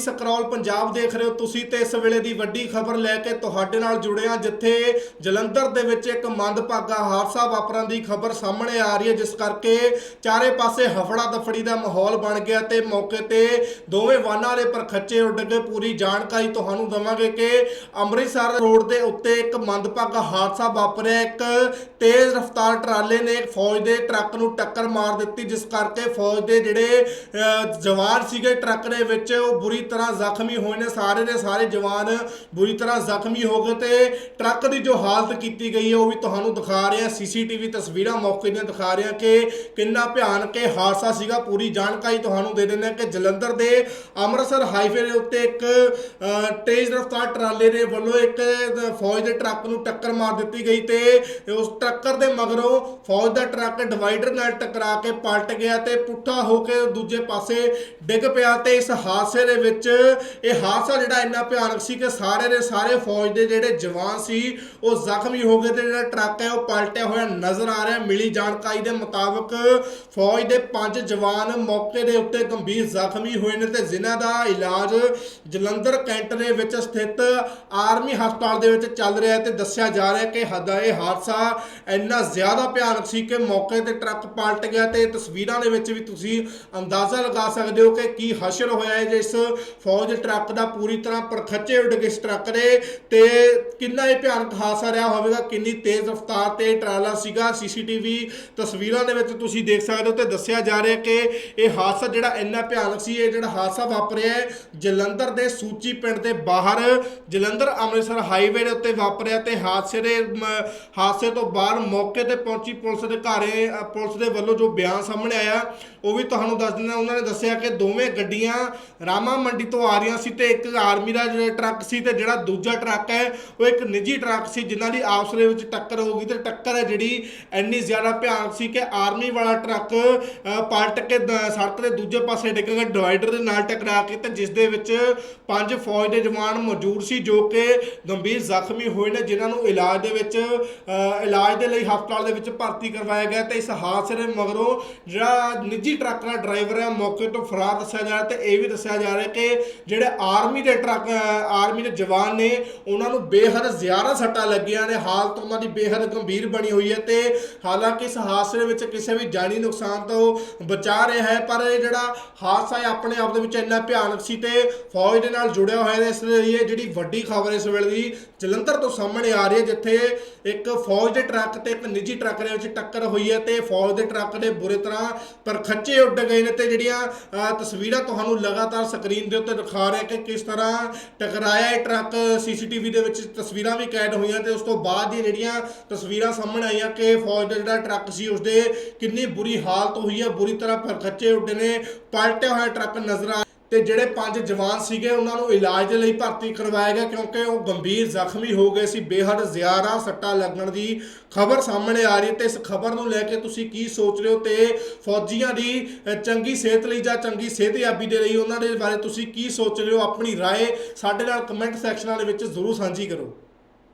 Scroll Punjab ਦੇਖ ਰਹੇ ਹੋ ਤੁਸੀਂ ਤੇ ਇਸ ਵੇਲੇ ਦੀ ਵੱਡੀ ਖਬਰ ਲੈ ਕੇ ਤੁਹਾਡੇ ਨਾਲ ਜੁੜੇ ਹਾਂ ਜਿੱਥੇ ਜਲੰਧਰ ਦੇ ਵਿੱਚ ਇੱਕ ਮੰਦਭਾਗਾ ਹਾਦਸਾ ਵਾਪਰਨ ਦੀ ਖਬਰ ਸਾਹਮਣੇ ਆ ਰਹੀ ਹੈ ਜਿਸ ਕਰਕੇ ਚਾਰੇ ਪਾਸੇ ਹਫੜਾ ਦਫੜੀ ਦਾ ਮਾਹੌਲ ਬਣ ਗਿਆ ਤੇ ਮੌਕੇ ਤੇ ਦੋਵੇਂ ਵਾਹਨਾਂ ਦੇ ਪਰਖੱਚੇ ਉੱਡ ਗਏ। ਪੂਰੀ ਜਾਣਕਾਰੀ ਤੁਹਾਨੂੰ ਦਵਾਂਗੇ ਕਿ ਅੰਮ੍ਰਿਤਸਰ ਰੋਡ ਦੇ ਉੱਤੇ ਇੱਕ ਮੰਦਭਾਗਾ ਹਾਦਸਾ ਵਾਪਰਿਆ। ਇੱਕ ਤੇਜ਼ ਰਫ਼ਤਾਰ ਟਰਾਲੇ ਨੇ ਫੌਜ ਦੇ ਟਰੱਕ ਨੂੰ ਟੱਕਰ ਮਾਰ ਦਿੱਤੀ ਜਿਸ ਕਰਕੇ ਫੌਜ ਦੇ ਜਿਹੜੇ ਅਹ, ਜਵਾਨ ਸੀਗੇ ਟਰੱਕ ਦੇ ਵਿੱਚ ਉਹ ਬੁਰੀ ਤਰ੍ਹਾਂ ਜ਼ਖਮੀ ਹੋਏ ਨੇ। ਸਾਰੇ ਦੇ ਸਾਰੇ ਜਵਾਨ ਬੁਰੀ ਤਰ੍ਹਾਂ ਜ਼ਖਮੀ ਹੋ ਗਏ ਤੇ ਟਰੱਕ ਦੀ ਜੋ ਹਾਲਤ ਕੀਤੀ ਗਈ ਹੈ, ਉਹ ਵੀ ਤੁਹਾਨੂੰ ਦਿਖਾ ਰਹੇ। ਹਾਂ ਸੀਸੀਟੀਵੀ ਤਸਵੀਰਾਂ ਮੌਕੇ ਦੀਆਂ ਦਿਖਾ ਰਹੇ ਹਾਂ ਕਿ ਕਿੰਨਾ ਭਿਆਨਕ ਇਹ ਹਾਦਸਾ ਸੀਗਾ। ਪੂਰੀ ਜਾਣਕਾਰੀ ਤੁਹਾਨੂੰ ਦੇ ਦਿੰਦੇ ਹਾਂ ਕਿ ਜਲੰਧਰ ਦੇ ਅੰਮ੍ਰਿਤਸਰ ਹਾਈਵੇ ਦੇ ਉੱਤੇ ਇੱਕ ਤੇਜ਼ ਰਫ਼ਤਾਰ ਟਰਾਲੇ ਦੇ ਵੱਲੋਂ ਇੱਕ ਫੌਜ ਦੇ ਟਰੱਕ ਨੂੰ ਟੱਕਰ ਮਾਰ ਦਿੱਤੀ ਗਈ ਤੇ ਉਸ ਟੱਕਰ ਦੇ ਮਗਰੋਂ ਫੌਜ ਦਾ ਟਰੱਕ ਡਿਵਾਈਡਰ ਨਾਲ ਟਕਰਾ ਕੇ ਪਲਟ ਗਿਆ ਤੇ ਪੁੱਠਾ ਹੋ ਕੇ ਦੂਜੇ ਪਾਸੇ ਡਿੱਗ ਪਿਆ ਤੇ ਇਸ ਹਾਦਸੇ ਦੇ ਵਿੱਚ ਇਹ ਹਾਦਸਾ ਜਿਹੜਾ ਇੰਨਾ ਭਿਆਨਕ ਸੀ ਕਿ ਸਾਰੇ ਦੇ ਸਾਰੇ ਫੌਜ ਦੇ ਜਿਹੜੇ ਜਵਾਨ ਸੀ, ਉਹ ਜ਼ਖਮੀ ਹੋ ਗਏ ਤੇ ਜਿਹੜਾ ਟਰੱਕ ਹੈ, ਉਹ ਪਲਟਿਆ ਹੋਇਆ ਨਜ਼ਰ ਆ ਰਿਹਾ। ਮਿਲੀ ਜਾਣਕਾਰੀ ਦੇ ਮੁਤਾਬਕ ਫੌਜ ਦੇ ਪੰਜ ਜਵਾਨ ਮੌਕੇ ਦੇ ਉੱਤੇ ਗੰਭੀਰ ਜ਼ਖਮੀ ਹੋਏ ਨੇ ਤੇ ਜਿਨ੍ਹਾਂ ਦਾ ਇਲਾਜ ਜਲੰਧਰ ਕੈਂਟ ਦੇ ਵਿੱਚ ਸਥਿਤ ਆਰਮੀ ਹਸਪਤਾਲ ਦੇ ਵਿੱਚ ਚੱਲ ਰਿਹਾ ਹੈ ਤੇ ਦੱਸਿਆ ਜਾ ਰਿਹਾ ਕਿ ਹਦਾ ਇਹ ਹਾਦਸਾ ਇੰਨਾ ਜ਼ਿਆਦਾ ਭਿਆਨਕ ਸੀ ਕਿ ਮੌਕੇ ਤੇ ਟਰੱਕ ਪਲਟ ਗਿਆ ਤੇ ਤਸਵੀਰਾਂ ਦੇ ਵਿੱਚ ਵੀ ਤੁਸੀਂ ਅੰਦਾਜ਼ਾ ਲਗਾ ਸਕਦੇ ਹੋ ਕਿ ਕੀ ਹਸ਼ਰ ਹੋਇਆ ਹੈ ਜਿਸ ਫੌਜ ਟਰੱਕ ਦਾ ਪੂਰੀ ਤਰ੍ਹਾਂ ਪਰਖੱਚੇ ਉੱਡ ਗਏ ਇਸ ਟਰੱਕ ਦੇ ਤੇ ਕਿੰਨਾ ਇਹ ਭਿਆਨਕ ਹਾਦਸਾ ਰਿਹਾ ਹੋਵੇਗਾ ਕਿੰਨੀ ਤੇਜ਼ ਰਫ਼ਤਾਰ ਤੇ ਟਰਾਲਾ ਸੀਗਾ ਸੀਸੀਟੀਵੀ ਤਸਵੀਰਾਂ ਦੇ ਵਿੱਚ ਤੁਸੀਂ ਦੇਖ ਸਕਦੇ ਹੋ ਤੇ ਦੱਸਿਆ ਜਾ ਰਿਹਾ ਕਿ ਇਹ ਹਾਦਸਾ ਜਿਹੜਾ ਇੰਨਾ ਭਿਆਨਕ ਸੀ ਇਹ ਜਿਹੜਾ ਹਾਦਸਾ ਵਾਪਰਿਆ ਜਲੰਧਰ ਦੇ ਸੂਚੀ ਪਿੰਡ ਦੇ ਬਾਹਰ ਜਲੰਧਰ ਅੰਮ੍ਰਿਤਸਰ ਹਾਈਵੇ ਦੇ ਉੱਤੇ ਵਾਪਰਿਆ ਤੇ ਹਾਦਸੇ ਦੇ ਹਾਦਸੇ ਤੋਂ ਬਾਅਦ ਮੌਕੇ ਤੇ ਪਹੁੰਚੀ ਪੁਲਿਸ ਅਧਿਕਾਰੀ ਅ, ਪੁਲਿਸ ਦੇ ਵੱਲੋਂ ਜੋ ਬਿਆਨ ਸਾਹਮਣੇ ਆਇਆ ਉਹ ਵੀ ਤੁਹਾਨੂੰ ਦੱਸ ਦਿੰਦਾ ਉਹਨਾਂ ਨੇ ਦੱਸਿਆ ਕਿ ਦੋਵੇਂ ਗੱਡੀਆਂ ਰਾਮਾ ਮੰਡੀ ਤੋਂ ਆ ਰਹੀਆਂ ਸੀ ਤੇ ਇੱਕ ਆਰਮੀ ਦਾ ਜਿਹੜਾ ਟਰੱਕ ਸੀ ਤੇ ਜਿਹੜਾ ਦੂਜਾ ਟਰੱਕ ਹੈ, ਉਹ ਇੱਕ ਨਿੱਜੀ ਟਰੱਕ ਸੀ ਜਿਨ੍ਹਾਂ ਦੀ ਆਪਸ ਦੇ ਵਿੱਚ ਟੱਕਰ ਹੋ ਗਈ ਤੇ ਟੱਕਰ ਹੈ ਜਿਹੜੀ ਇੰਨੀ ਜ਼ਿਆਦਾ ਭਿਆਨਕ ਸੀ ਕਿ ਆਰਮੀ ਵਾਲਾ ਟਰੱਕ ਪਲਟ ਕੇ ਸੜਕ ਦੇ ਦੂਜੇ ਪਾਸੇ ਡਿੱਗ ਗਿਆ, ਡਿਵਾਈਡਰ ਦੇ ਨਾਲ ਟਕਰਾ ਕੇ ਤੇ ਜਿਸ ਦੇ ਵਿੱਚ ਪੰਜ ਫੌਜ ਦੇ ਜਵਾਨ ਮੌਜੂਦ ਸੀ ਜੋ ਕਿ ਗੰਭੀਰ ਜ਼ਖਮੀ ਹੋਏ ਨੇ, ਜਿਨ੍ਹਾਂ ਨੂੰ ਇਲਾਜ ਦੇ ਵਿੱਚ ਇਲਾਜ ਦੇ ਲਈ ਹਸਪਤਾਲ ਦੇ ਵਿੱਚ ਭਰਤੀ ਕਰਵਾਇਆ ਗਿਆ ਤੇ ਇਸ ਹਾਦਸੇ ਦੇ ਮਗਰੋਂ ਜਿਹੜਾ ਨਿੱਜੀ ਟਰੱਕ ਦਾ ਡਰਾਈਵਰ ਹੈ, ਮੌਕੇ ਤੋਂ ਫਰਾਰ ਦੱਸਿਆ ਜਾ ਰਿਹਾ ਤੇ ਇਹ ਵੀ ਦੱਸਿਆ ਜਾ ਰਿਹਾ ਕਿ ਜਿਹੜੇ ਆਰਮੀ ਦੇ ਟਰੱਕ ਆਰਮੀ ਦੇ ਜਵਾਨ ਨੇ ਉਹਨਾਂ ਨੂੰ ਬੇਹੱਦ ਜ਼ਿਆਦਾ ਸੱਟਾਂ ਲੱਗੀਆਂ ਨੇ। ਹਾਲਤ ਉਹਨਾਂ ਦੀ ਬੇਹੱਦ ਗੰਭੀਰ ਬਣੀ ਹੋਈ ਹੈ ਤੇ ਹਾਲਾਂਕਿ ਇਸ ਹਾਦਸੇ ਵਿੱਚ ਕਿਸੇ ਵੀ ਜਾਨੀ ਨੁਕਸਾਨ ਤੋਂ ਬਚਾ ਰਿਹਾ ਹੈ ਪਰ ਇਹ ਜਿਹੜਾ ਹਾਦਸਾ ਹੈ ਆਪਣੇ ਆਪ ਦੇ ਵਿੱਚ ਇੰਨਾ ਭਿਆਨਕ ਸੀ ਤੇ ਫੌਜ ਦੇ ਨਾਲ ਜੁੜਿਆ ਹੋਇਆ ਹੈ ਇਸ ਲਈ ਇਹ ਜਿਹੜੀ ਵੱਡੀ ਖਬਰ ਇਸ ਵੇਲੇ ਦੀ ਜਲੰਧਰ ਤੋਂ ਸਾਹਮਣੇ ਆ ਰਹੀ ਹੈ ਜਿੱਥੇ ਇੱਕ ਫੌਜ ਦੇ ਟਰੱਕ ਤੇ ਇੱਕ ਨਿੱਜੀ ਟਰੱਕ ਦੇ ਵਿੱਚ ਟੱਕਰ ਹੋਈ ਹੈ ਤੇ ਫੌਜ ਦੇ ਟਰੱਕ ਦੇ ਬੁਰੇ ਤਰ੍ਹਾਂ ਪਰਖੱਚੇ ਉੱਡ ਗਏ ਨੇ ਤੇ ਜਿਹੜੀਆਂ ਅ, ਤਸਵੀਰਾਂ ਤੁਹਾਨੂੰ ਲਗਾਤਾਰ ਸਕਰੀਨ ਦੇ ਉੱਤੇ ਦਿਖਾ ਰਿਹਾ ਕਿ ਕਿਸ ਤਰ੍ਹਾਂ ਟਕਰਾਇਆ ਇਹ ਟਰੱਕ ਸੀਸੀਟੀਵੀ ਦੇ ਵਿੱਚ ਤਸਵੀਰਾਂ ਵੀ ਕੈਦ ਹੋਈਆਂ ਤੇ ਉਸ ਤੋਂ ਬਾਅਦ ਦੀਆਂ ਜਿਹੜੀਆਂ ਤਸਵੀਰਾਂ ਸਾਹਮਣੇ ਆਈਆਂ ਕਿ ਫੌਜ ਦਾ ਜਿਹੜਾ ਟਰੱਕ ਸੀ ਉਸਦੇ ਕਿੰਨੀ ਬੁਰੀ ਹਾਲਤ ਹੋਈ ਹੈ ਬੁਰੀ ਤਰ੍ਹਾਂ ਪਰਖੱਚੇ ਉੱਡੇ ਨੇ, ਪਲਟਿਆ ਹੋਇਆ ਟਰੱਕ ਨਜ਼ਰ ਆ ਤੇ ਜਿਹੜੇ ਪੰਜ ਜਵਾਨ ਸੀਗੇ ਉਹਨਾਂ ਨੂੰ ਇਲਾਜ ਦੇ ਲਈ ਭਰਤੀ ਕਰਵਾਇਆ ਗਿਆ ਕਿਉਂਕਿ ਉਹ ਗੰਭੀਰ ਜ਼ਖਮੀ ਹੋ ਗਏ ਸੀ ਬੇਹੱਦ ਜ਼ਿਆਦਾ ਸੱਟਾਂ ਲੱਗਣ ਦੀ ਖਬਰ ਸਾਹਮਣੇ ਆ ਰਹੀ ਹੈ ਤੇ ਇਸ ਖਬਰ ਨੂੰ ਲੈ ਕੇ ਤੁਸੀਂ ਕੀ ਸੋਚ ਰਹੇ ਹੋ ਤੇ ਫੌਜੀਆਂ ਦੀ ਅ, ਚੰਗੀ ਸਿਹਤ ਲਈ ਜਾਂ ਚੰਗੀ ਸਿਹਤਯਾਬੀ ਦੇ ਲਈ ਉਹਨਾਂ ਦੇ ਬਾਰੇ ਤੁਸੀਂ ਕੀ ਸੋਚ ਰਹੇ ਹੋ ਆਪਣੀ رائے ਸਾਡੇ ਨਾਲ ਕਮੈਂਟ ਸੈਕਸ਼ਨਾਂ ਦੇ ਵਿੱਚ ਜ਼ਰੂਰ ਸਾਂਝੀ ਕਰੋ